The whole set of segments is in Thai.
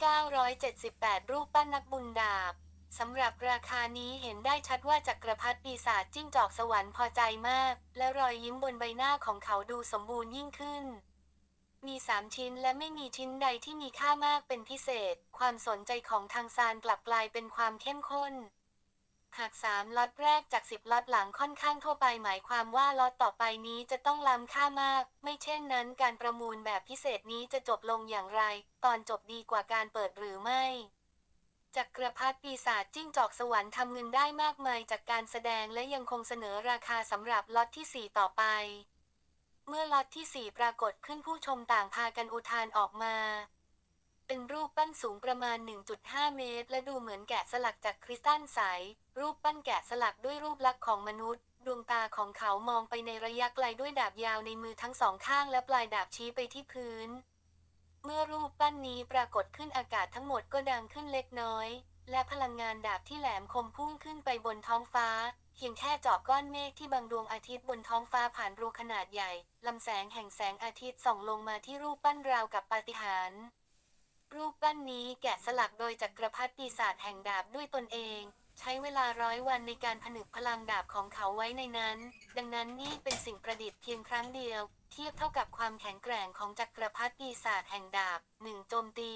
978 รูปปั้นนักบุญดาบ สำหรับราคานี้เห็นได้ชัดว่าจักรพรรดิปีศาจจิ้งจอกสวรรค์พอใจมาก และรอยยิ้มบนใบหน้าของเขาดูสมบูรณ์ยิ่งขึ้น มีสามชิ้นและไม่มีชิ้นใดที่มีค่ามากเป็นพิเศษ ความสนใจของทางซานกลับกลายเป็นความเข้มข้น หากสามล็อตแรกจากสิบล็อตหลังค่อนข้างทั่วไปหมายความว่าล็อตต่อไปนี้จะต้องล้ำค่ามาก ไม่เช่นนั้นการประมูลแบบพิเศษนี้จะจบลงอย่างไร ตอนจบดีกว่าการเปิดหรือไม่จักรพรรดิปีศาจจิ้งจอกสวรรค์ทำเงินได้มากมายจากการแสดงและยังคงเสนอราคาสำหรับล็อตที่ 4 ต่อไป เมื่อล็อตที่ 4 ปรากฏขึ้นผู้ชมต่างพากันอุทานออกมา เป็นรูปปั้นสูงประมาณ 1.5 เมตร และดูเหมือนแกะสลักจากคริสตัลใส รูปปั้นแกะสลักด้วยรูปลักษณ์ของมนุษย์ ดวงตาของเขามองไปในระยะไกลด้วยดาบยาวในมือทั้งสองข้างและปลายดาบชี้ไปที่พื้น เมื่อรูปปั้นนี้ปรากฏขึ้นอากาศทั้งหมดก็ดังขึ้นเล็กน้อย และพลังงานดาบที่แหลมคมพุ่งขึ้นไปบนท้องฟ้าเพียงแค่จาะก้อนเมฆที่บังดวงอาทิตย์บนท้องฟ้าผ่านรูขนาดใหญ่ลำแสงแห่งแสงอาทิตย์ส่องลงมาที่รูปปั้นราวกับปาฏิหาริย์ รูปปั้นนี้แกะสลักโดยจักรพรรดิปีศาจแห่งดาบด้วยตนเอง ใช้เวลาร้อยวันในการผนึกพลังดาบของเขาไว้ในนั้น ดังนั้นนี่เป็นสิ่งประดิษฐ์เพียงครั้งเดียว เทียบเท่ากับความแข็งแกร่งของจักรพรรดิปีศาจแห่งดาบหนึ่งโจมตี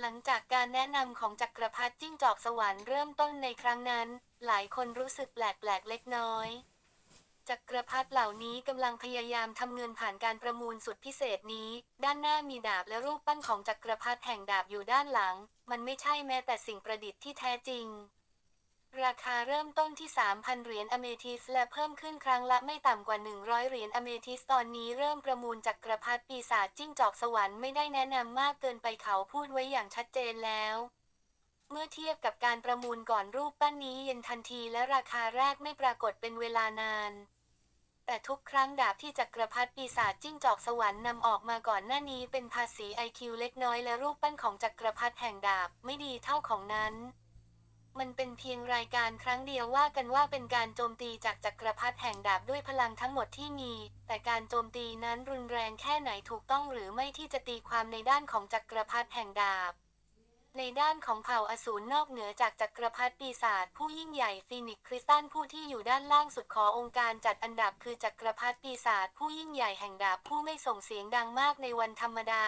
หลังจากการแนะนำของจักรพรรดิจิ้งจอกสวรรค์เริ่มต้นในครั้งนั้น หลายคนรู้สึกแปลกๆเล็กน้อย จักรพรรดิเหล่านี้กำลังพยายามทำเงินผ่านการประมูลสุดพิเศษนี้ ด้านหน้ามีดาบและรูปปั้นของจักรพรรดิแห่งดาบอยู่ด้านหลัง มันไม่ใช่แม้แต่สิ่งประดิษฐ์ที่แท้จริง ราคาเริ่มต้นที่ 3,000 เหรียญอเมทิส และเพิ่มขึ้นครั้งละไม่ต่ำกว่า 100 เหรียญอเมทิสตอนนี้เริ่มประมูลจักรพรรดิปีศาจจิ้งจอกสวรรค์ไม่ได้แนะนำมากเกินไปเขาพูดไว้อย่างชัดเจนแล้วเมื่อเทียบกับการประมูลก่อนรูปปั้นนี้เย็นทันทีและราคาแรกไม่ปรากฏเป็นเวลานาน แต่ทุกครั้งดาบที่จักรพรรดิปีศาจจิ้งจอกสวรรค์นำออกมาก่อนหน้านี้เป็นภาษีไอคิวเล็กน้อยและรูปปั้นของจักรพรรดิแห่งดาบไม่ดีเท่าของนั้น มันเป็นเพียงรายการครั้งเดียวว่ากันว่าเป็นการโจมตีจากจักรพรรดิแห่งดาบด้วยพลังทั้งหมดที่มี แต่การโจมตีนั้นรุนแรงแค่ไหนถูกต้องหรือไม่ที่จะตีความในด้านของจักรพรรดิแห่งดาบ ในด้านของเผ่าอสูรนอกเหนือจากจักรพรรดิปีศาจผู้ยิ่งใหญ่ฟีนิกคริสตันผู้ที่อยู่ด้านล่างสุดขอองค์การจัดอันดับคือจักรพรรดิปีศาจผู้ยิ่งใหญ่แห่งดาบผู้ไม่ส่งเสียงดังมากในวันธรรมดา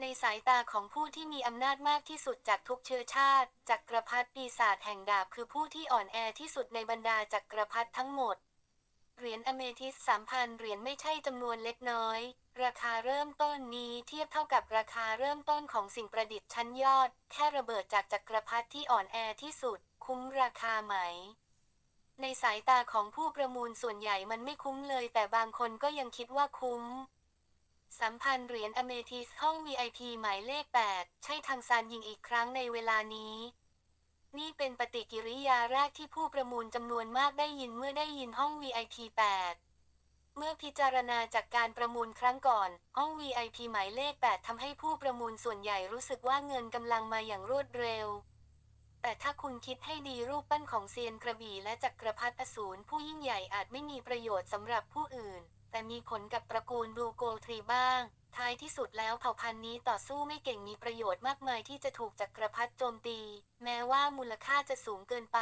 ในสายตาของผู้ที่มีอำนาจมากที่สุดจากทุกเชื้อชาติ จักรพรรดิปีศาจแห่งดาบคือผู้ที่อ่อนแอที่สุดในบรรดาจักรพรรดิทั้งหมด เหรียญอเมทิสสามพันเหรียญไม่ใช่จำนวนเล็กน้อย ราคาเริ่มต้นนี้เทียบเท่ากับราคาเริ่มต้นของสิ่งประดิษฐ์ชั้นยอด แค่ระเบิดจากจักรพรรดิที่อ่อนแอที่สุด คุ้มราคาไหม ในสายตาของผู้ประมูลส่วนใหญ่มันไม่คุ้มเลย แต่บางคนก็ยังคิดว่าคุ้มสัมพันธ์เหรียญอเมทิสห้อง VIP หมายเลข 8 ใช่ทางซานยิงอีกครั้งในเวลานี้ นี่เป็นปฏิกิริยาแรกที่ผู้ประมูลจำนวนมากได้ยินเมื่อได้ยินห้อง VIP 8 เมื่อพิจารณาจากการประมูลครั้งก่อน ห้อง VIP หมายเลข 8ทำให้ผู้ประมูลส่วนใหญ่รู้สึกว่าเงินกำลังมาอย่างรวดเร็ว แต่ถ้าคุณคิดให้ดีรูปปั้นของเซียนกระบี่และจักรพรรดิอสูรผู้ยิ่งใหญ่อาจไม่มีประโยชน์สำหรับผู้อื่น แต่มีผลกับตระกูลบลูโกลทรีบ้าง ท้ายที่สุดแล้วเผ่าพันธุ์นี้ต่อสู้ไม่เก่งมีประโยชน์มากมายที่จะถูกจักรพรรดิโจมตี แม้ว่ามูลค่าจะสูงเกินไป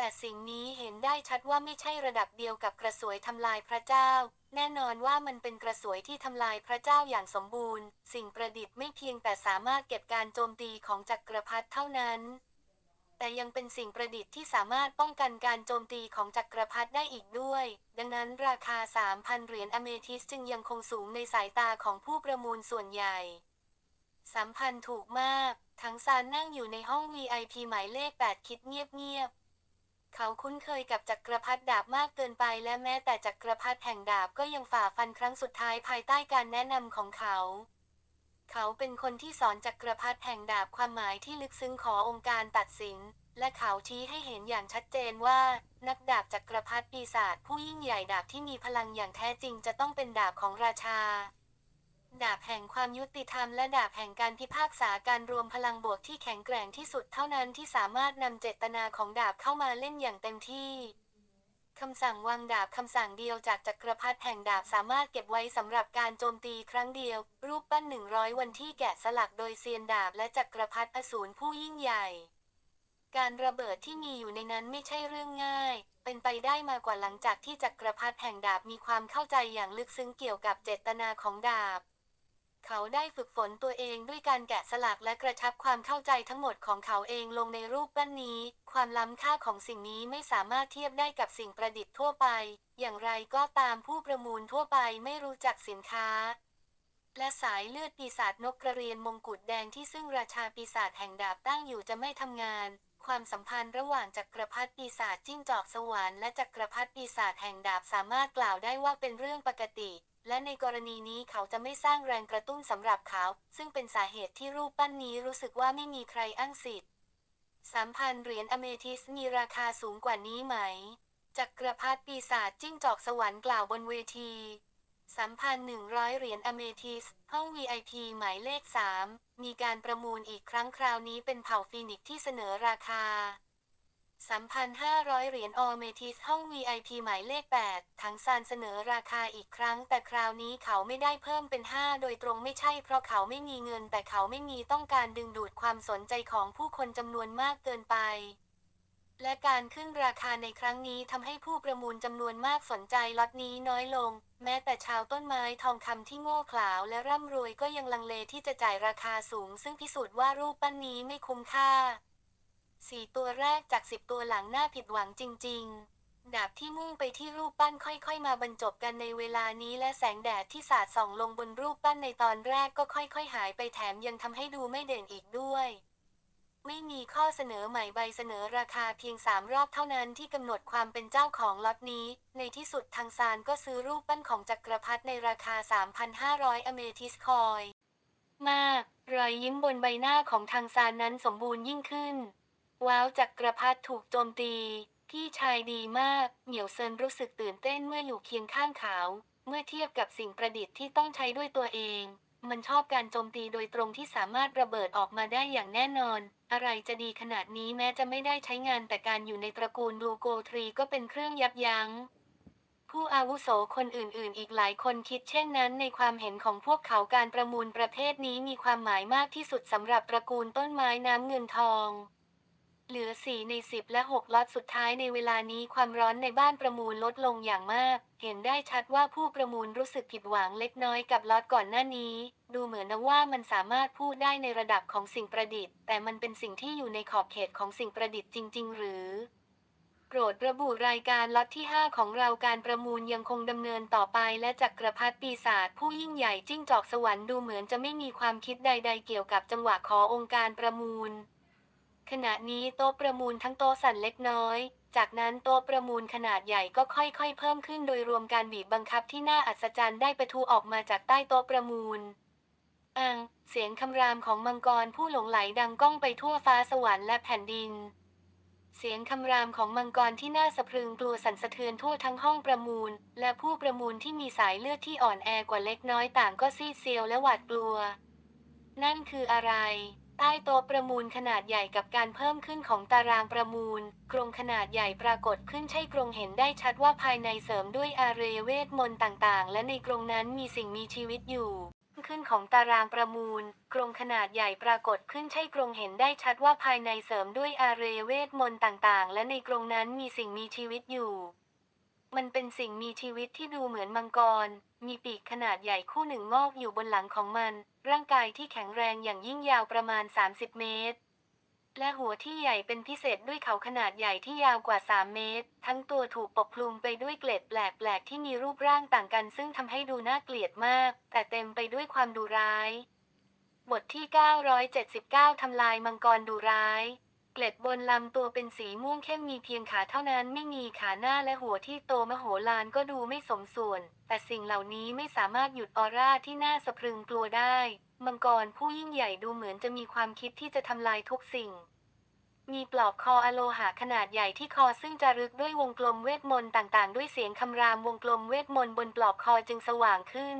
แต่สิ่งนี้เห็นได้ชัดว่าไม่ใช่ระดับเดียวกับกระสวยทำลายพระเจ้า แน่นอนว่ามันเป็นกระสวยที่ทำลายพระเจ้าอย่างสมบูรณ์ สิ่งประดิษฐ์ไม่เพียงแต่สามารถเก็บการโจมตีของจักรพรรดิเท่านั้น แต่ยังเป็นสิ่งประดิษฐ์ที่สามารถป้องกันการโจมตีของจักรพรรดิได้อีกด้วย ดังนั้นราคา 3,000 เหรียญอเมทิสจึงยังคงสูงในสายตาของผู้ประมูลส่วนใหญ่สัมพันถูกมาก ทั้งซานนั่งอยู่ในห้อง VIP หมายเลข 8 คิดเงียบๆ เขาคุ้นเคยกับจักรพรรดิดาบมากเกินไปและแม้แต่จักรพรรดิแห่งดาบก็ยังฝ่าฟันครั้งสุดท้ายภายใต้การแนะนำของเขา เขาเป็นคนที่สอนจักรพรรดิแห่งดาบความหมายที่ลึกซึ้งขอองค์การตัดสิน และเขาชี้ให้เห็นอย่างชัดเจนว่า นักดาบจักรพรรดิปีศาจผู้ยิ่งใหญ่ดาบที่มีพลังอย่างแท้จริงจะต้องเป็นดาบของราชา ดาบแห่งความยุติธรรมและดาบแห่งการพิพากษาการรวมพลังบวกที่แข็งแกร่งที่สุดเท่านั้นที่สามารถนำเจตนาของดาบเข้ามาเล่นอย่างเต็มที่ คำสั่งวางดาบคำสั่งเดียวจากจักรพรรดิแห่งดาบสามารถเก็บไว้สำหรับการโจมตีครั้งเดียว รูปปั้นหนึ่งร้อยวันที่แกะสลักโดยเซียนดาบและจักรพรรดิอสูรผู้ยิ่งใหญ่ การระเบิดที่มีอยู่ในนั้นไม่ใช่เรื่องง่าย เป็นไปได้มากว่าหลังจากที่จักรพรรดิแห่งดาบมีความเข้าใจอย่างลึกซึ้งเกี่ยวกับเจตนาของดาบ เขาได้ฝึกฝนตัวเองด้วยการแกะสลักและกระชับความเข้าใจทั้งหมดของเขาเองลงในรูปปั้นนี้ ความล้ำค่าของสิ่งนี้ไม่สามารถเทียบได้กับสิ่งประดิษฐ์ทั่วไป อย่างไรก็ตามผู้ประมูลทั่วไปไม่รู้จักสินค้า และสายเลือดปีศาจนกกระเรียนมงกุฎแดงที่ซึ่งราชาปีศาจแห่งดาบตั้งอยู่จะไม่ทำงาน ความสัมพันธ์ระหว่างจักรพรรดิปีศาจจิ้งจอกสวรรค์และจักรพรรดิปีศาจแห่งดาบสามารถกล่าวได้ว่าเป็นเรื่องปกติ และในกรณีนี้เขาจะไม่สร้างแรงกระตุ้นสำหรับเขา ซึ่งเป็นสาเหตุที่รูปปั้นนี้รู้สึกว่าไม่มีใครอ้างสิทธิ์สามพันเหรียญอเมทิสมีราคาสูงกว่านี้ไหม จักรพรรดิปีศาจจิ้งจอกสวรรค์กล่าวบนเวที3,100เหรียญอเมทิส ห้อง VIP หมายเลข 3 มีการประมูลอีกครั้งคราวนี้เป็นเผ่าฟีนิกซ์ที่เสนอราคา 3,500 เหรียญออเมทิสห้อง VIP หมายเลข 8ทั้งซานเสนอราคาอีกครั้ง แต่คราวนี้เขาไม่ได้เพิ่มเป็น 5 โดยตรงไม่ใช่เพราะเขาไม่มีเงิน แต่เขาไม่มีต้องการดึงดูดความสนใจของผู้คนจำนวนมากเกินไป และการขึ้นราคาในครั้งนี้ทำให้ผู้ประมูลจำนวนมากสนใจล็อตนี้น้อยลง แม้แต่ชาวต้นไม้ทองคำที่โง่เขลาและร่ำรวยก็ยังลังเลที่จะจ่ายราคาสูง ซึ่งพิสูจน์ว่ารูปปั้นนี้ไม่คุ้มค่า สี่ตัวแรกจากสิบตัวหลังน่าผิดหวังจริง ๆ ดาบที่มุ่งไปที่รูปปั้นค่อยๆ มาบรรจบกันในเวลานี้และแสงแดดที่สาดส่องลงบนรูปปั้นในตอนแรกก็ค่อยๆ หายไปแถมยังทำให้ดูไม่เด่นอีกด้วย ไม่มีข้อเสนอใหม่ใบเสนอราคาเพียงสามรอบเท่านั้นที่กำหนดความเป็นเจ้าของล็อตนี้ ในที่สุดทางซานก็ซื้อรูปปั้นของจักรพรรดิในราคา 3,500 อเมทิสคอย มาก รอยยิ้มบนใบหน้าของทางซานนั้นสมบูรณ์ยิ่งขึ้น ว้าวจักรพรรดิถูกโจมตีพี่ชายดีมาก เหมียวเซินรู้สึกตื่นเต้นเมื่ออยู่เคียงข้างเขา เมื่อเทียบกับสิ่งประดิษฐ์ที่ต้องใช้ด้วยตัวเอง มันชอบการโจมตีโดยตรงที่สามารถระเบิดออกมาได้อย่างแน่นอน อะไรจะดีขนาดนี้แม้จะไม่ได้ใช้งานแต่การอยู่ในตระกูลลูโกทรีก็เป็นเครื่องยับยัง้งผู้อาวุโสคนอื่นๆ อีกหลายคนคิดเช่นนั้นในความเห็นของพวกเขาการประมูลประเภทนี้มีความหมายมากที่สุดสำหรับตระกูลต้นไม้น้ำเงินทอง เหลือ 4 ใน 10 และ 6 ล็อตสุดท้ายในเวลานี้ความร้อนในบ้านประมูลลดลงอย่างมาก เห็นได้ชัดว่าผู้ประมูลรู้สึกผิดหวังเล็กน้อยกับล็อตก่อนหน้านี้ ดูเหมือนนะว่ามันสามารถพูดได้ในระดับของสิ่งประดิษฐ์ แต่มันเป็นสิ่งที่อยู่ในขอบเขตของสิ่งประดิษฐ์จริง ๆ หรือโปรดระบุรายการล็อตที่ 5 ของเราการประมูลยังคงดำเนินต่อไปและจักรพรรดิปีศาจผู้ยิ่งใหญ่จิ้งจอกสวรรค์ดูเหมือนจะไม่มีความคิดใด ๆ เกี่ยวกับจังหวะขอองค์การประมูล ขณะนี้โต๊ะประมูลทั้งโต๊ะสั่นเล็กน้อย จากนั้นโต๊ะประมูลขนาดใหญ่ก็ค่อยๆ เพิ่มขึ้นโดยรวมการบีบบังคับที่น่าอัศจรรย์ได้ประทุออกมาจากใต้โต๊ะประมูลอังเสียงคำรามของมังกรผู้หลงไหลดังก้องไปทั่วฟ้าสวรรค์และแผ่นดิน เสียงคำรามของมังกรที่น่าสะพรึงกลัวสั่นสะเทือนทั่วทั้งห้องประมูล และผู้ประมูลที่มีสายเลือดที่อ่อนแอกว่าเล็กน้อยต่างก็ซีดเซียวและหวาดกลัว นั่นคืออะไร ใต้โต๊ะประมูลขนาดใหญ่กับการเพิ่มขึ้นของตารางประมูล กรงขนาดใหญ่ปรากฏขึ้นใช่กรงเห็นได้ชัดว่าภายในเสริมด้วยอาเรเวทมนต์ต่างๆ และในกรงนั้นมีสิ่งมีชีวิตอยู่ ขึ้นของตารางประมูล กรงขนาดใหญ่ปรากฏขึ้นใช่กรงเห็นได้ชัดว่าภายในเสริมด้วยอาเรเวทมนต์ต่างๆ และในกรงนั้นมีสิ่งมีชีวิตอยู่ มันเป็นสิ่งมีชีวิตที่ดูเหมือนมังกร มีปีกขนาดใหญ่คู่หนึ่งงอกอยู่บนหลังของมัน ร่างกายที่แข็งแรงอย่างยิ่งยาวประมาณ 30 เมตร และหัวที่ใหญ่เป็นพิเศษด้วยเขาขนาดใหญ่ที่ยาวกว่า 3 เมตร ทั้งตัวถูกปกคลุมไปด้วยเกล็ดแปลกๆที่มีรูปร่างต่างกัน ซึ่งทำให้ดูน่าเกลียดมาก แต่เต็มไปด้วยความดุร้าย บทที่ 979ทำลายมังกรดุร้าย เกล็ดบนลำตัวเป็นสีม่วงเข้มมีเพียงขาเท่านั้นไม่มีขาหน้าและหัวที่โตมโหฬารก็ดูไม่สมส่วน แต่สิ่งเหล่านี้ไม่สามารถหยุดออร่าที่น่าสะพรึงกลัวได้ มังกรผู้ยิ่งใหญ่ดูเหมือนจะมีความคิดที่จะทำลายทุกสิ่ง มีปลอกคออโลหะขนาดใหญ่ที่คอซึ่งจะรึกด้วยวงกลมเวทมนต์ต่างๆ ด้วยเสียงคำรามวงกลมเวทมนต์บนปลอกคอจึงสว่างขึ้น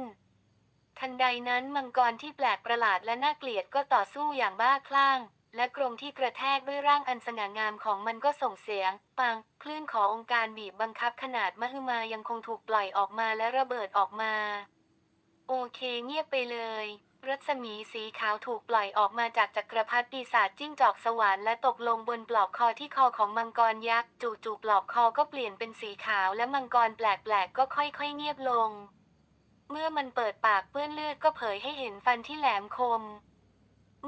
ทันใดนั้นมังกรที่แปลกประหลาดและน่าเกลียดก็ต่อสู้อย่างบ้าคลั่ง และกรงที่กระแทกด้วยร่างอันสง่างามของมันก็ส่งเสียง ปัง คลื่นขององค์การบีบบังคับขนาดมหึมายังคงถูกปล่อยออกมาและระเบิดออกมา โอเคเงียบไปเลย รัศมีสีขาวถูกปล่อยออกมาจากจักรพรรดิปีศาจจิ้งจอกสวรรค์และตกลงบนปลอกคอที่คอของมังกรยักษ์จู่ๆปลอกคอก็เปลี่ยนเป็นสีขาวและมังกรแปลกๆก็ค่อยๆเงียบลง เมื่อมันเปิดปากเปื้อนเลือดก็เผยให้เห็นฟันที่แหลมคม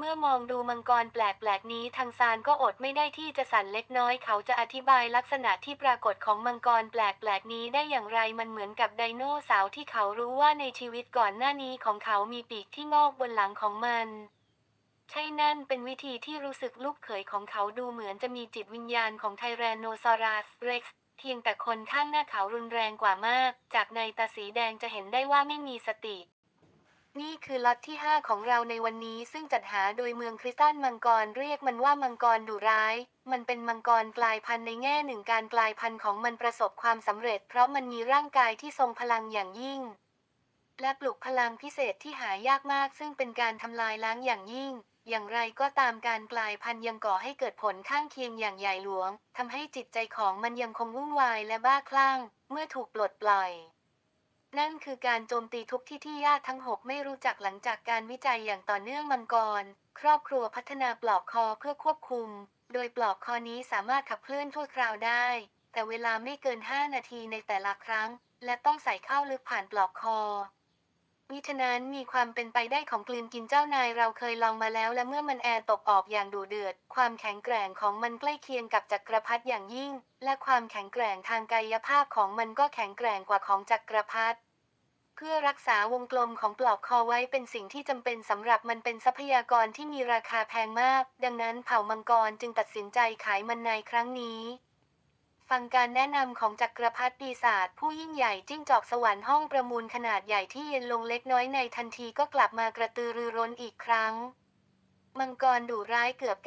เมื่อมองดูมังกรแปลกๆนี้ทางซานก็อดไม่ได้ที่จะสั่นเล็กน้อย เขาจะอธิบายลักษณะที่ปรากฏของมังกรแปลกๆนี้ได้อย่างไรมันเหมือนกับไดโนเสาร์ที่เขารู้ว่าในชีวิตก่อนหน้านี้ของเขามีปีกที่งอกบนหลังของมันใช่นั่นเป็นวิธีที่รู้สึกลูกเขยของเขาดูเหมือนจะมีจิตวิญญาณของไทแรนโนซอรัสเร็กซ์เพียงแต่คนข้างหน้าเขารุนแรงกว่ามาก จากในตาสีแดงจะเห็นได้ว่าไม่มีสติ นี่คือล็อตที่ 5 ของเราในวันนี้ซึ่งจัดหาโดยเมืองคริสตันมังกรเรียกมันว่ามังกรดุร้าย มันเป็นมังกรกลายพันธุ์ในแง่หนึ่งการกลายพันธุ์ของมันประสบความสำเร็จ เพราะมันมีร่างกายที่ทรงพลังอย่างยิ่ง และปลุกพลังพิเศษที่หายากมาก ซึ่งเป็นการทำลายล้างอย่างยิ่ง อย่างไรก็ตามการกลายพันธุ์ยังก่อให้เกิดผลข้างเคียงอย่างใหญ่หลวงทำให้จิตใจของมันยังคงวุ่นวายและบ้าคลั่ง เมื่อถูกปลดปล่อย นั่นคือการโจมตีทุกที่ที่ญาติทั้งหกไม่รู้จักหลังจากการวิจัยอย่างต่อเนื่องมังกร ครอบครัวพัฒนาปลอกคอเพื่อควบคุม โดยปลอกคอนี้สามารถขับเคลื่อนทั่วคราวได้ แต่เวลาไม่เกิน 5 นาทีในแต่ละครั้ง และต้องใส่เข้าลึกผ่านปลอกคอ มิฉะนั้นมีความเป็นไปได้ของกลืนกินเจ้านายเราเคยลองมาแล้ว และเมื่อมันแอร์ตกออกอย่างดูเดือด ความแข็งแกร่งของมันใกล้เคียงกับจักรพรรดิอย่างยิ่ง และความแข็งแกร่งทางกายภาพของมันก็แข็งแกร่งกว่าของจักรพรรดิเพื่อรักษาวงกลมของปลอกคอไว้เป็นสิ่งที่จำเป็นสำหรับมันเป็นทรัพยากรที่มีราคาแพงมาก ดังนั้นเผ่ามังกรจึงตัดสินใจขายมันในครั้งนี้ ฟังการแนะนำของจักรพรรดิปีศาจผู้ยิ่งใหญ่จิ้งจอกสวรรค์ห้องประมูลขนาดใหญ่ที่เย็นลงเล็กน้อยในทันทีก็กลับมากระตือรือร้นอีกครั้ง มังกรดุร้ายเกือบ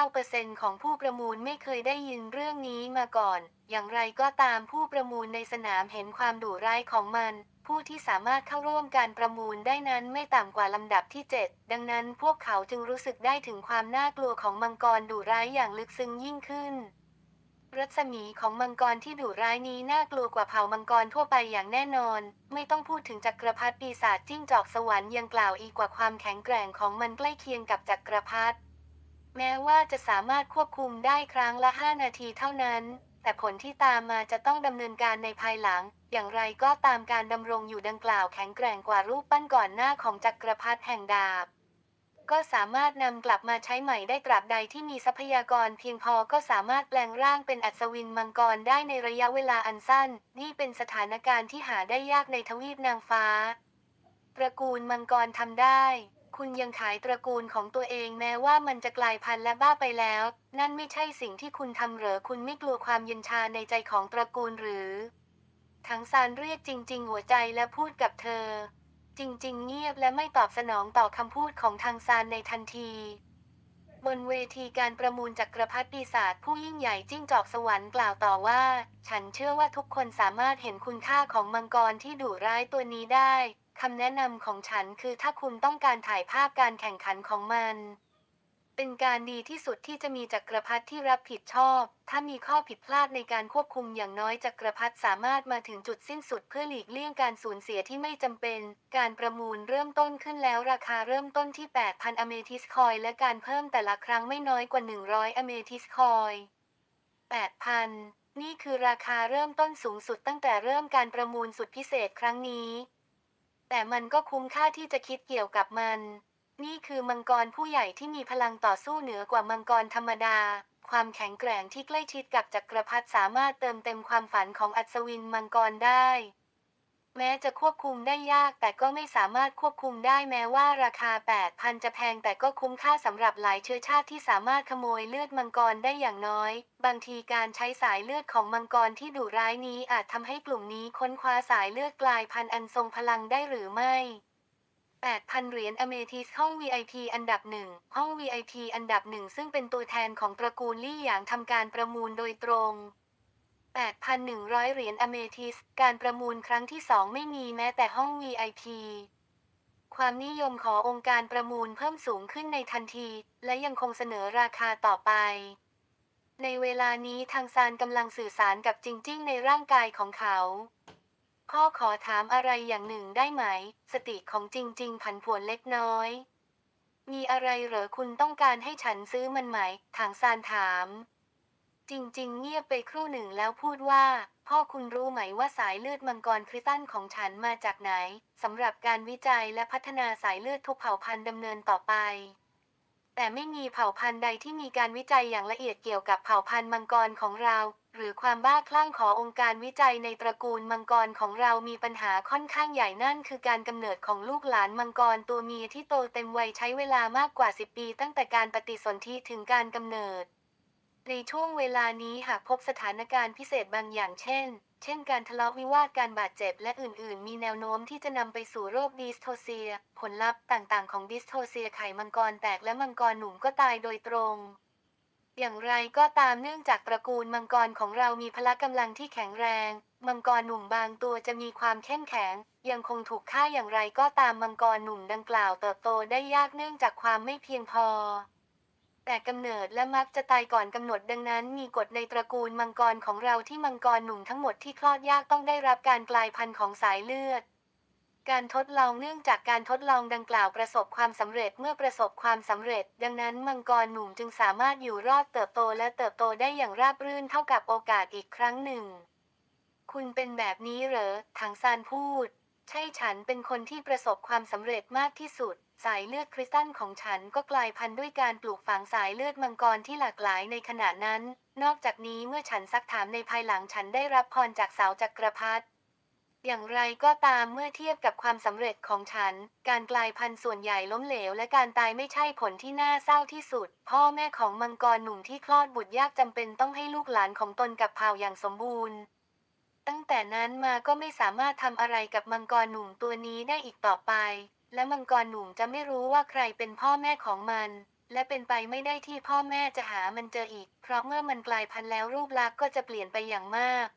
99%ของผู้ประมูลไม่เคยได้ยินเรื่องนี้มาก่อน อย่างไรก็ตามผู้ประมูลในสนามเห็นความดุร้ายของมัน ผู้ที่สามารถเข้าร่วมการประมูลได้นั้นไม่ต่ำกว่าลำดับที่ 7 ดังนั้นพวกเขาจึงรู้สึกได้ถึงความน่ากลัวของมังกรดุร้ายอย่างลึกซึ้งยิ่งขึ้น รัศมีของมังกรที่ดุร้ายนี้น่ากลัวกว่าเผ่ามังกรทั่วไปอย่างแน่นอน ไม่ต้องพูดถึงจักรพรรดิปีศาจจิ้งจอกสวรรค์ยังกล่าวอีกกว่าความแข็งแกร่งของมันใกล้เคียงกับจักรพรรดิแม้ว่าจะสามารถควบคุมได้ครั้งละ 5 นาทีเท่านั้น แต่ผลที่ตามมาจะต้องดำเนินการในภายหลัง อย่างไรก็ตามการดำรงอยู่ดังกล่าวแข็งแกร่งกว่ารูปปั้นก่อนหน้าของจักรพรรดิแห่งดาบ ก็สามารถนำกลับมาใช้ใหม่ได้ตราบใดที่มีทรัพยากรเพียงพอก็สามารถแปลงร่างเป็นอัศวินมังกรได้ในระยะเวลาอันสั้น นี่เป็นสถานการณ์ที่หาได้ยากในทวีปนางฟ้า ตระกูลมังกรทำได้ คุณยังขายตระกูลของตัวเองแม้ว่ามันจะกลายพันธุ์และบ้าไปแล้ว นั่นไม่ใช่สิ่งที่คุณทำหรอคุณไม่กลัวความเย็นชาในใจของตระกูลหรือ ทั้งซานเรียกจริง ๆ หัวใจและพูดกับเธอ จริง ๆ เงียบและไม่ตอบสนองต่อคำพูดของทางซานในทันที บนเวทีการประมูลจักรพรรดิปีศาจผู้ยิ่งใหญ่จิ้งจอกสวรรค์กล่าวต่อว่า ฉันเชื่อว่าทุกคนสามารถเห็นคุณค่าของมังกรที่ดุร้ายตัวนี้ได้คำแนะนำของฉันคือถ้าคุณต้องการถ่ายภาพการแข่งขันของมัน เป็นการดีที่สุดที่จะมีจักรพรรดิที่รับผิดชอบ ถ้ามีข้อผิดพลาดในการควบคุมอย่างน้อยจักรพรรดิสามารถมาถึงจุดสิ้นสุดเพื่อหลีกเลี่ยงการสูญเสียที่ไม่จำเป็น การประมูลเริ่มต้นขึ้นแล้วราคาเริ่มต้นที่ 8,000 อเมทิสคอย และการเพิ่มแต่ละครั้งไม่น้อยกว่า 100 อเมทิสคอย 8,000 นี่คือราคาเริ่มต้นสูงสุดตั้งแต่เริ่มการประมูลสุดพิเศษครั้งนี้ แต่มันก็คุ้มค่าที่จะคิดเกี่ยวกับมัน นี่คือมังกรผู้ใหญ่ที่มีพลังต่อสู้เหนือกว่ามังกรธรรมดา ความแข็งแกร่งที่ใกล้ชิดกับจักรพรรดิสามารถเติมเต็มความฝันของอัศวินมังกรได้ แม้จะควบคุมได้ยากแต่ก็ไม่สามารถควบคุมได้แม้ว่าราคา 8,000 จะแพงแต่ก็คุ้มค่าสำหรับหลายเชื้อชาติที่สามารถขโมยเลือดมังกรได้อย่างน้อย บางทีการใช้สายเลือดของมังกรที่ดุร้ายนี้อาจทำให้กลุ่มนี้ค้นคว้าสายเลือดกลายพันธุ์อันทรงพลังได้หรือไม่ 8,000 เหรียญอเมทิสห้อง VIP อันดับหนึ่งห้อง VIP อันดับหนึ่งซึ่งเป็นตัวแทนของตระกูลลี่หยางทำการประมูลโดยตรง 8,100 เหรียญอเมทิส การประมูลครั้งที่สองไม่มีแม้แต่ห้อง VIP ความนิยมขององค์การประมูลเพิ่มสูงขึ้นในทันที และยังคงเสนอราคาต่อไป ในเวลานี้ทางซานกำลังสื่อสารกับจิงจิ้งในร่างกายของเขา พ่อขอถามอะไรอย่างหนึ่งได้ไหม สติของจริง ๆ ผันผวนเล็กน้อย มีอะไรเหรอคุณต้องการให้ฉันซื้อมันไหม ทางซานถาม จริง ๆ เงียบไปครู่หนึ่งแล้วพูดว่า พ่อคุณรู้ไหมว่าสายเลือดมังกรคริสตันของฉันมาจากไหนสำหรับการวิจัยและพัฒนาสายเลือดทุกเผ่าพันธุ์ดำเนินต่อไปแต่ไม่มีเผ่าพันธุ์ใดที่มีการวิจัยอย่างละเอียดเกี่ยวกับเผ่าพันธุ์มังกรของเรา หรือความบ้าคลั่งขององค์การวิจัยในตระกูลมังกรของเรามีปัญหาค่อนข้างใหญ่นั่นคือการกำเนิดของลูกหลานมังกรตัวเมียที่โตเต็มวัยใช้เวลามากกว่า 10 ปี ตั้งแต่การปฏิสนธิถึงการกำเนิดในช่วงเวลานี้หากพบสถานการณ์พิเศษบางอย่างเช่น เช่นการทะเลาะวิวาทการบาดเจ็บและอื่นๆ มีแนวโน้มที่จะนำไปสู่โรคดิสโทเซีย ผลลัพธ์ต่างๆ ของดิสโทเซียไข่มังกรแตกและมังกรหนุ่มก็ตายโดยตรง อย่างไรก็ตามเนื่องจากตระกูลมังกรของเรามีพละกำลังที่แข็งแรง มังกรหนุ่มบางตัวจะมีความเข้มแข็ง ยังคงถูกฆ่าอย่างไรก็ตามมังกรหนุ่มดังกล่าวเติบโตได้ยากเนื่องจากความไม่เพียงพอ แต่กำเนิดและมักจะตายก่อนกำหนดดังนั้นมีกฎในตระกูลมังกรของเราที่มังกรหนุ่มทั้งหมดที่คลอดยากต้องได้รับการกลายพันธุ์ของสายเลือด การทดลองเนื่องจากการทดลองดังกล่าวประสบความสำเร็จเมื่อประสบความสำเร็จ ดังนั้นมังกรหนุ่มจึงสามารถอยู่รอดเติบโตและเติบโตได้อย่างราบรื่นเท่ากับโอกาสอีกครั้งหนึ่ง คุณเป็นแบบนี้เหรอถังซานพูด ใช่ฉันเป็นคนที่ประสบความสำเร็จมากที่สุด สายเลือดคริสตัลของฉันก็กลายพันธุ์ด้วยการปลูกฝังสายเลือดมังกรที่หลากหลายในขณะนั้น นอกจากนี้เมื่อฉันซักถามในภายหลังฉันได้รับพรจากสาวจักรพรรดิ อย่างไรก็ตามเมื่อเทียบกับความสำเร็จของฉัน การกลายพันธุ์ส่วนใหญ่ล้มเหลว และการตายไม่ใช่ผลที่น่าเศร้าที่สุด พ่อแม่ของมังกรหนุ่มที่คลอดบุตรยากจำเป็นต้องให้ลูกหลานของตนกับเผ่าอย่างสมบูรณ์ ตั้งแต่นั้นมาก็ไม่สามารถทำอะไรกับมังกรหนุ่มตัวนี้ได้อีกต่อไป และมังกรหนุ่มจะไม่รู้ว่าใครเป็นพ่อแม่ของมันและเป็นไปไม่ได้ที่พ่อแม่จะหามันเจออีก เพราะเมื่อมันกลายพันธุ์แล้วรูปลักษณ์ก็จะเปลี่ยนไปอย่างมาก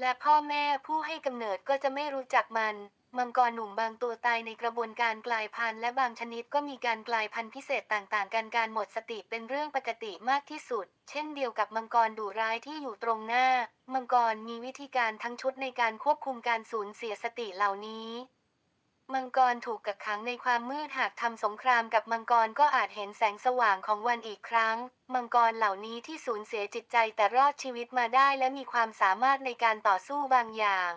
และพ่อแม่ผู้ให้กำเนิดก็จะไม่รู้จักมัน มังกรหนุ่มบางตัวตายในกระบวนการกลายพันธุ์และบางชนิดก็มีการกลายพันธุ์พิเศษต่างๆ กันการหมดสติเป็นเรื่องปกติมากที่สุด เช่นเดียวกับมังกรดุร้ายที่อยู่ตรงหน้า มังกรมีวิธีการทั้งชุดในการควบคุมการสูญเสียสติเหล่านี้ มังกรถูกกักขังในความมืดหากทำสงครามกับมังกรก็อาจเห็นแสงสว่างของวันอีกครั้ง มังกรเหล่านี้ที่สูญเสียจิตใจแต่รอดชีวิตมาได้และมีความสามารถในการต่อสู้บางอย่าง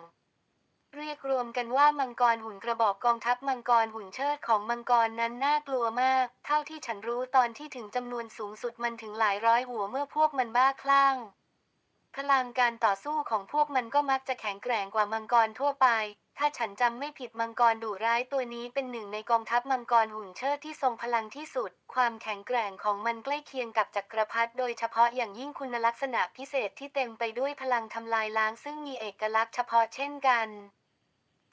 เรียกรวมกันว่ามังกรหุ่นกระบอกกองทัพมังกรหุ่นเชิดของมังกรนั้นน่ากลัวมาก เท่าที่ฉันรู้ตอนที่ถึงจำนวนสูงสุดมันถึงหลายร้อยหัวเมื่อพวกมันบ้าคลั่งพลังการต่อสู้ของพวกมันก็มักจะแข็งแกร่งกว่ามังกรทั่วไป ถ้าฉันจำไม่ผิดมังกรดุร้ายตัวนี้เป็นหนึ่งในกองทัพมังกรหุ่นเชิดที่ทรงพลังที่สุด ความแข็งแกร่งของมันใกล้เคียงกับจักรพรรดิโดยเฉพาะอย่างยิ่งคุณลักษณะพิเศษที่เต็มไปด้วยพลังทำลายล้างซึ่งมีเอกลักษณ์เฉพาะเช่นกัน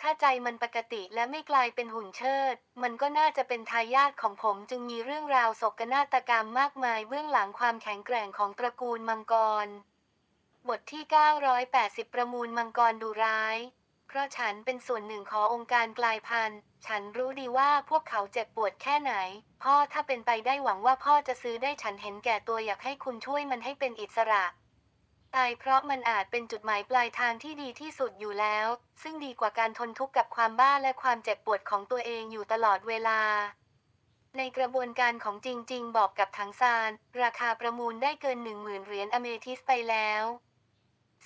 ถ้าใจมันปกติและไม่กลายเป็นหุ่นเชิด มันก็น่าจะเป็นทายาทของผมจึงมีเรื่องราวโศกนาฏกรรมมากมายเบื้องหลังความแข็งแกร่งของตระกูลมังกร บทที่ 980 ประมูลมังกรดุร้าย เพราะฉันเป็นส่วนหนึ่งขององค์การกลายพันธุ์ ฉันรู้ดีว่าพวกเขาเจ็บปวดแค่ไหน พ่อถ้าเป็นไปได้หวังว่าพ่อจะซื้อได้ฉันเห็นแก่ตัวอยากให้คุณช่วยมันให้เป็นอิสระ ตายเพราะมันอาจเป็นจุดหมายปลายทางที่ดีที่สุดอยู่แล้ว ซึ่งดีกว่าการทนทุกข์กับความบ้าและความเจ็บปวดของตัวเองอยู่ตลอดเวลา ในกระบวนการของจริง ๆ บอกกับถังซาน ราคาประมูลได้เกินหนึ่งหมื่นเหรียญอเมทิสไปแล้ว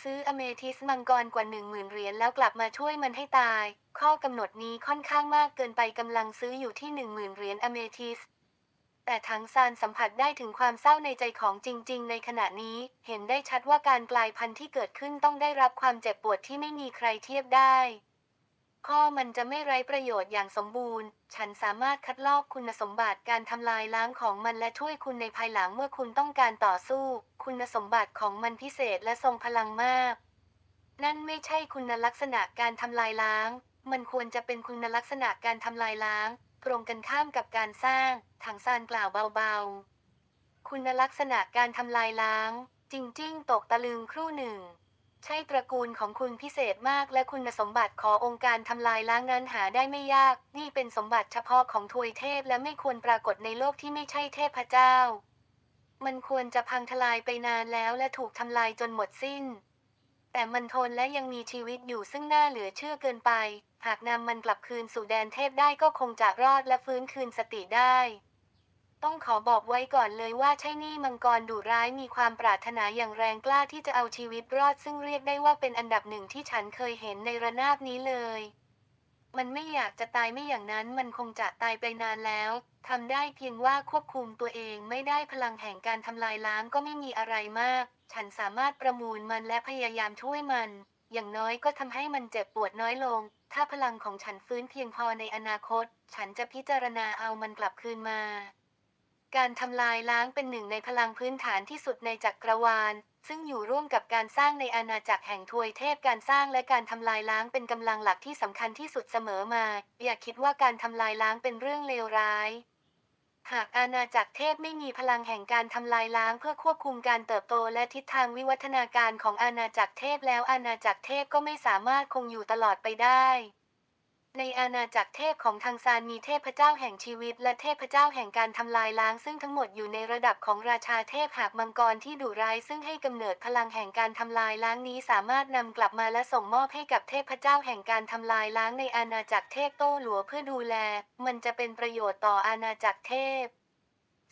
ซื้ออเมทิสมังกรกว่าหนึ่งหมื่นเหรียญแล้วกลับมาช่วยมันให้ตาย ข้อกำหนดนี้ค่อนข้างมากเกินไปกำลังซื้ออยู่ที่หนึ่งหมื่นเหรียญอเมทิส แต่ทั้งซานสัมผัสได้ถึงความเศร้าในใจของจริง ๆ ในขณะนี้ เห็นได้ชัดว่าการกลายพันธุ์ที่เกิดขึ้นต้องได้รับความเจ็บปวดที่ไม่มีใครเทียบได้ ข้อมันจะไม่ไร้ประโยชน์อย่างสมบูรณ์ ฉันสามารถคัดลอกคุณสมบัติการทำลายล้างของมันและช่วยคุณในภายหลังเมื่อคุณต้องการต่อสู้ คุณสมบัติของมันพิเศษและทรงพลังมาก นั่นไม่ใช่คุณลักษณะการทำลายล้าง มันควรจะเป็นคุณลักษณะการทำลายล้าง ตรงกันข้ามกับการสร้างถังซานกล่าวเบาๆ คุณลักษณะการทำลายล้าง จริงๆ ตกตะลึงครู่หนึ่ง ใช่ตระกูลของคุณพิเศษมาก และคุณสมบัติขอองค์การทำลายล้างนั้นหาได้ไม่ยาก นี่เป็นสมบัติเฉพาะของทวยเทพและไม่ควรปรากฏในโลกที่ไม่ใช่เทพเจ้า มันควรจะพังทลายไปนานแล้วและถูกทำลายจนหมดสิ้น แต่มันทนและยังมีชีวิตอยู่ซึ่งน่าเหลือเชื่อเกินไป หากนำมันกลับคืนสู่แดนเทพได้ก็คงจะรอดและฟื้นคืนสติได้ ต้องขอบอกไว้ก่อนเลยว่าใช่นี่มังกรดุร้ายมีความปรารถนาอย่างแรงกล้าที่จะเอาชีวิตรอด ซึ่งเรียกได้ว่าเป็นอันดับหนึ่งที่ฉันเคยเห็นในระนาบนี้เลย มันไม่อยากจะตายไม่อย่างนั้นมันคงจะตายไปนานแล้วทำได้เพียงว่าควบคุมตัวเองไม่ได้พลังแห่งการทำลายล้างก็ไม่มีอะไรมาก ฉันสามารถประมูลมันและพยายามช่วยมัน อย่างน้อยก็ทำให้มันเจ็บปวดน้อยลง ถ้าพลังของฉันฟื้นเพียงพอในอนาคต ฉันจะพิจารณาเอามันกลับคืนมา การทำลายล้างเป็นหนึ่งในพลังพื้นฐานที่สุดในจักรวาล ซึ่งอยู่ร่วมกับการสร้างในอาณาจักรแห่งทวยเทพการสร้างและการทำลายล้างเป็นกำลังหลักที่สำคัญที่สุดเสมอมา อย่าคิดว่าการทำลายล้างเป็นเรื่องเลวร้าย หากอาณาจักรเทพไม่มีพลังแห่งการทำลายล้างเพื่อควบคุมการเติบโตและทิศทางวิวัฒนาการของอาณาจักรเทพแล้วอาณาจักรเทพก็ไม่สามารถคงอยู่ตลอดไปได้ ในอาณาจักรเทพของทางซานมีเทพเจ้าแห่งชีวิต และเทพเจ้าแห่งการทำลายล้าง ซึ่งทั้งหมดอยู่ในระดับของราชาเทพหากมังกรที่ดุร้ายซึ่งให้กำเนิดพลังแห่งการทำลายล้างนี้สามารถนำกลับมาและส่งมอบให้กับเทพเจ้าแห่งการทำลายล้างในอาณาจักรเทพโต้หลัวเพื่อดูแล มันจะเป็นประโยชน์ต่ออาณาจักรเทพ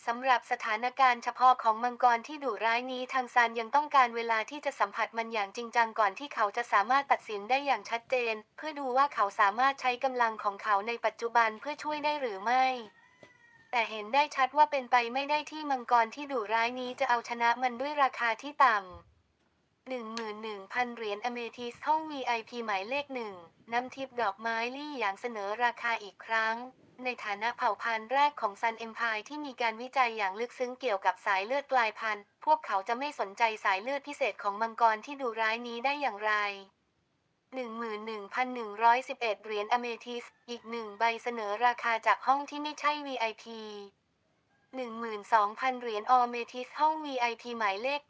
สำหรับสถานการณ์เฉพาะของมังกรที่ดุร้ายนี้ทางซานยังต้องการเวลาที่จะสัมผัสมันอย่างจริงจังก่อนที่เขาจะสามารถตัดสินได้อย่างชัดเจน เพื่อดูว่าเขาสามารถใช้กำลังของเขาในปัจจุบันเพื่อช่วยได้หรือไม่ แต่เห็นได้ชัดว่าเป็นไปไม่ได้ที่มังกรที่ดุร้ายนี้จะเอาชนะมันด้วยราคาที่ต่ำ11,000 เหรียญอเมทิสห้อง VIP หมายเลขหนึ่งน้ำทิพดอกไม้ลี่อย่างเสนอราคาอีกครั้ง ในฐานะเผ่าพันธุ์แรกของซันเอ็มพายที่มีการวิจัยอย่างลึกซึ้งเกี่ยวกับสายเลือดกลายพันธุ์ พวกเขาจะไม่สนใจสายเลือดพิเศษของมังกรที่ดูร้ายนี้ได้อย่างไร 11,111 เหรียญอเมทิส อีกหนึ่งใบเสนอราคาจากห้องที่ไม่ใช่ VIP 12,000 เหรียญออเมทิสห้อง VIP หมายเลข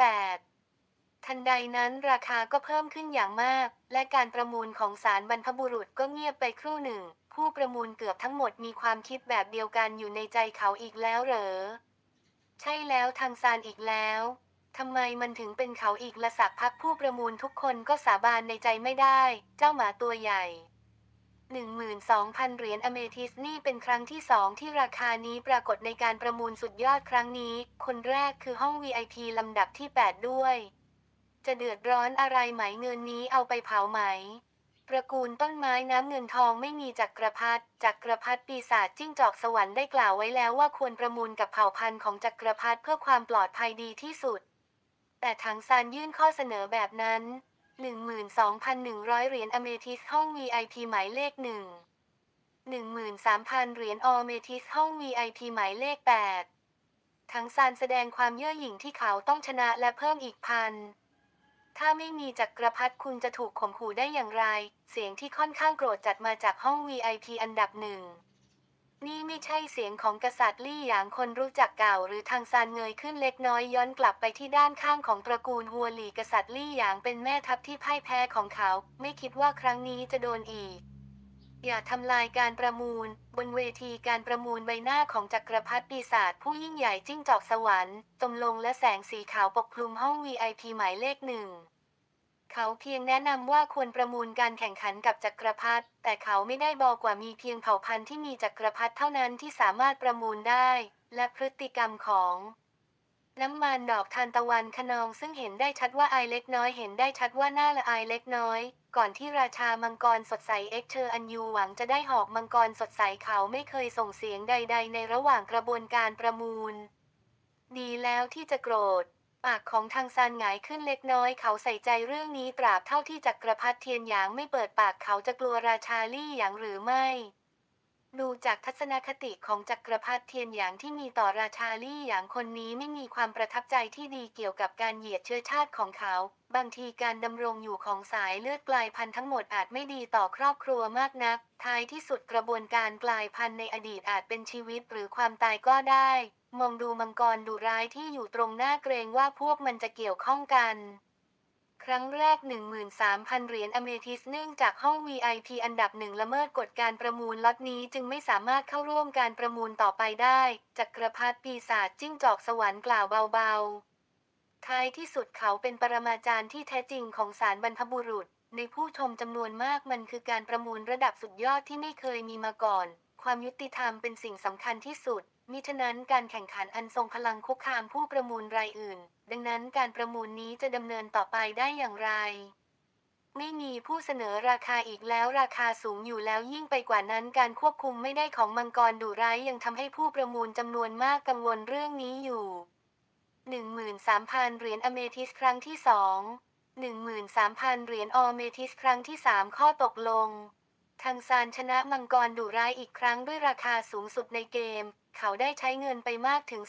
8ทันใดนั้นราคาก็เพิ่มขึ้นอย่างมาก และการประมูลของสารบรรพบุรุษก็เงียบไปครู่หนึ่ง ผู้ประมูลเกือบทั้งหมดมีความคิดแบบเดียวกันอยู่ในใจเขาอีกแล้วเหรอ ใช่แล้วทางซานอีกแล้วทำไมมันถึงเป็นเขาอีกละสักพักผู้ประมูลทุกคนก็สาบานในใจไม่ได้ เจ้าหมาตัวใหญ่ 12,000 เหรียญอเมทิสนี่เป็นครั้งที่สองที่ราคานี้ปรากฏในการประมูลสุดยอดครั้งนี้ คนแรกคือห้อง VIP ลำดับที่ 8 ด้วย จะเดือดร้อนอะไรไหมเงินนี้เอาไปเผาไหม ระกูลต้นไม้น้ำเงินทองไม่มีจักรพรรดิจักรพรรดิปีศาจจิ้งจอกสวรรค์ได้กล่าวไว้แล้วว่าควรประมูลกับเผ่าพันธุ์ของจักรพรรดิเพื่อความปลอดภัยดีที่สุด แต่ทางซานยื่นข้อเสนอแบบนั้น 12,100 เหรียญอเมทิสห้อง VIP หมายเลขหนึ่ง13,000 เหรียญออเมทิสห้อง VIP หมายเลข 8 ทั้งซานแสดงความเย่อหยิ่งที่เขาต้องชนะและเพิ่มอีกพัน ถ้าไม่มีจักรพรรดิคุณจะถูกข่มขู่ได้อย่างไร เสียงที่ค่อนข้างโกรธจัดมาจากห้อง VIP อันดับหนึ่ง นี่ไม่ใช่เสียงของกษัตริย์ลี่หยางคนรู้จักเก่า หรือทางซานเงยขึ้นเล็กน้อยย้อนกลับไปที่ด้านข้างของตระกูลฮัวหลี่กษัตริย์ลี่หยางเป็นแม่ทัพที่พ่ายแพ้ของเขา ไม่คิดว่าครั้งนี้จะโดนอีก อย่าทำลายการประมูล บนเวทีการประมูลใบหน้าของจักรพรรดิปีศาจผู้ยิ่งใหญ่จิ้งจอกสวรรค์จมลงและแสงสีขาวปกคลุมห้อง VIP หมายเลขหนึ่งเขาเพียงแนะนำว่าควรประมูลการแข่งขันกับจักรพรรดิแต่เขาไม่ได้บอกว่ามีเพียงเผ่าพันธุ์ที่มีจักรพรรดิเท่านั้นที่สามารถประมูลได้ และพฤติกรรมของน้ำมันดอกทานตะวันขนองซึ่งเห็นได้ชัดว่าอายเล็กน้อยเห็นได้ชัดว่าหน้าละอายเล็กน้อย ก่อนที่ราชามังกรสดใสเอ็กเชอร์อันยูหวังจะได้หอกมังกรสดใสเขาไม่เคยส่งเสียงใด ๆ ในระหว่างกระบวนการประมูล ดีแล้วที่จะโกรธ ปากของทางซานหงายขึ้นเล็กน้อยเขาใส่ใจเรื่องนี้ตราบเท่าที่จักรพรรดิเทียนหยางไม่เปิดปากเขาจะกลัวราชาลี่หยางหรือไม่ดูจากทัศนคติของจักรพรรดิเทียนหยางที่มีต่อราชาลี่หยางคนนี้ไม่มีความประทับใจที่ดีเกี่ยวกับการเหยียดเชื้อชาติของเขา บางทีการดำรงอยู่ของสายเลือดกลายพันธุ์ทั้งหมดอาจไม่ดีต่อครอบครัวมากนัก ท้ายที่สุดกระบวนการกลายพันธุ์ในอดีตอาจเป็นชีวิตหรือความตายก็ได้ มองดูมังกรดุร้ายที่อยู่ตรงหน้าเกรงว่าพวกมันจะเกี่ยวข้องกัน ครั้งแรก 13,000 เหรียญอเมทิสเนื่องจากห้อง VIP อันดับหนึ่งละเมิดกฎการประมูลล็อตนี้จึงไม่สามารถเข้าร่วมการประมูลต่อไปได้ จักรพรรดิปีศาจจิ้งจอกสวรรค์กล่าวเบาๆ ท้ายที่สุดเขาเป็นปรมาจารย์ที่แท้จริงของสารบรรพบุรุษ ในผู้ชมจำนวนมากมันคือการประมูลระดับสุดยอดที่ไม่เคยมีมาก่อน ความยุติธรรมเป็นสิ่งสำคัญที่สุดมิฉะนั้นการแข่งขันอันทรงพลังคุกคามผู้ประมูลรายอื่น ดังนั้นการประมูลนี้จะดำเนินต่อไปได้อย่างไร ไม่มีผู้เสนอราคาอีกแล้วราคาสูงอยู่แล้วยิ่งไปกว่านั้นการควบคุมไม่ได้ของมังกรดุร้ายยังทำให้ผู้ประมูลจำนวนมากกังวลเรื่องนี้อยู่ 13,000 เหรียญอเมทิสครั้งที่2 13,000 เหรียญออเมทิสครั้งที่3ข้อตกลง ทางซานชนะมังกรดุร้ายอีกครั้งด้วยราคาสูงสุดในเกม เขาได้ใช้เงินไปมากถึง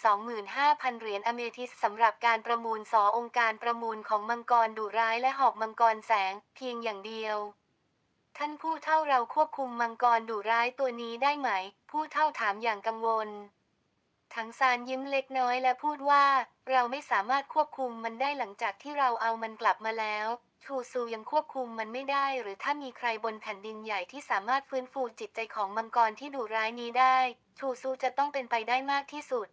25,000 เหรียญอเมทิสสำหรับการประมูลสอองค์การประมูลของมังกรดุร้ายและหอกมังกรแสง เพียงอย่างเดียวท่านผู้เท่าเราควบคุมมังกรดุร้ายตัวนี้ได้ไหม ผู้เท่าถามอย่างกังวล ถังซานยิ้มเล็กน้อยและพูดว่า เราไม่สามารถควบคุมมันได้หลังจากที่เราเอามันกลับมาแล้วชูซูยังควบคุมมันไม่ได้ หรือถ้ามีใครบนแผ่นดินใหญ่ที่สามารถฟื้นฟูจิตใจของมังกรที่ดุร้ายนี้ได้ชูซูจะต้องเป็นไปได้มากที่สุด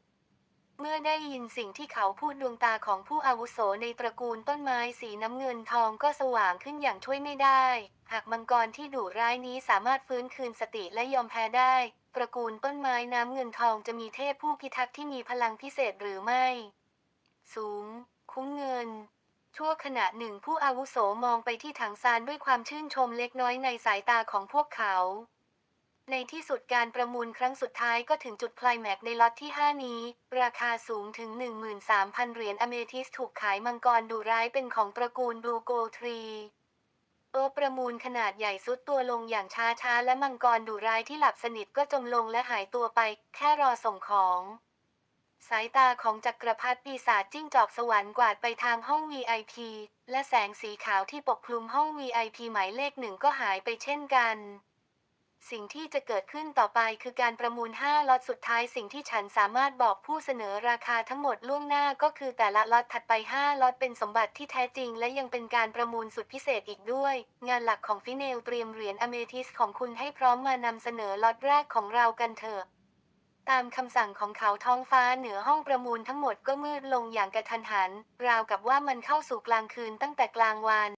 เมื่อได้ยินสิ่งที่เขาพูดดวงตาของผู้อาวุโสในตระกูลต้นไม้สีน้ำเงินทองก็สว่างขึ้นอย่างช่วยไม่ได้ หากมังกรที่ดุร้ายนี้สามารถฟื้นคืนสติและยอมแพ้ได้ ตระกูลต้นไม้น้ำเงินทองจะมีเทพผู้พิทักษ์ที่มีพลังพิเศษหรือไม่ สูง คุ้มเงิน ชั่วขณะหนึ่งผู้อาวุโสมองไปที่ถังซานด้วยความชื่นชมเล็กน้อยในสายตาของพวกเขา ในที่สุดการประมูลครั้งสุดท้ายก็ถึงจุดไคลแม็กซ์ในล็อตที่ 5 นี้ ราคาสูงถึง 13,000 เหรียญอเมทิสถูกขายมังกรดุร้ายเป็นของตระกูลบลูโกทรี โต๊ะประมูลขนาดใหญ่ซุดตัวลงอย่างช้าๆ และมังกรดุร้ายที่หลับสนิทก็จมลงและหายตัวไป แค่รอส่งของ สายตาของจักรพรรดิปีศาจจิ้งจอกสวรรค์กวาดไปทางห้อง VIP และแสงสีขาวที่ปกคลุมห้อง VIP หมายเลขหนึ่งก็หายไปเช่นกัน สิ่งที่จะเกิดขึ้นต่อไปคือการประมูล 5 ล็อตสุดท้ายสิ่งที่ฉันสามารถบอกผู้เสนอราคาทั้งหมดล่วงหน้าก็คือแต่ละล็อตถัดไป 5 ล็อตเป็นสมบัติที่แท้จริง และยังเป็นการประมูลสุดพิเศษอีกด้วย งานหลักของฟิเนลเตรียมเหรียญอเมทิสของคุณให้พร้อมมานำเสนอล็อตแรกของเรากันเถอะตามคำสั่งของเขาท้องฟ้าเหนือห้องประมูลทั้งหมดก็มืดลงอย่างกระทันหัน ราวกับว่ามันเข้าสู่กลางคืนตั้งแต่กลางวัน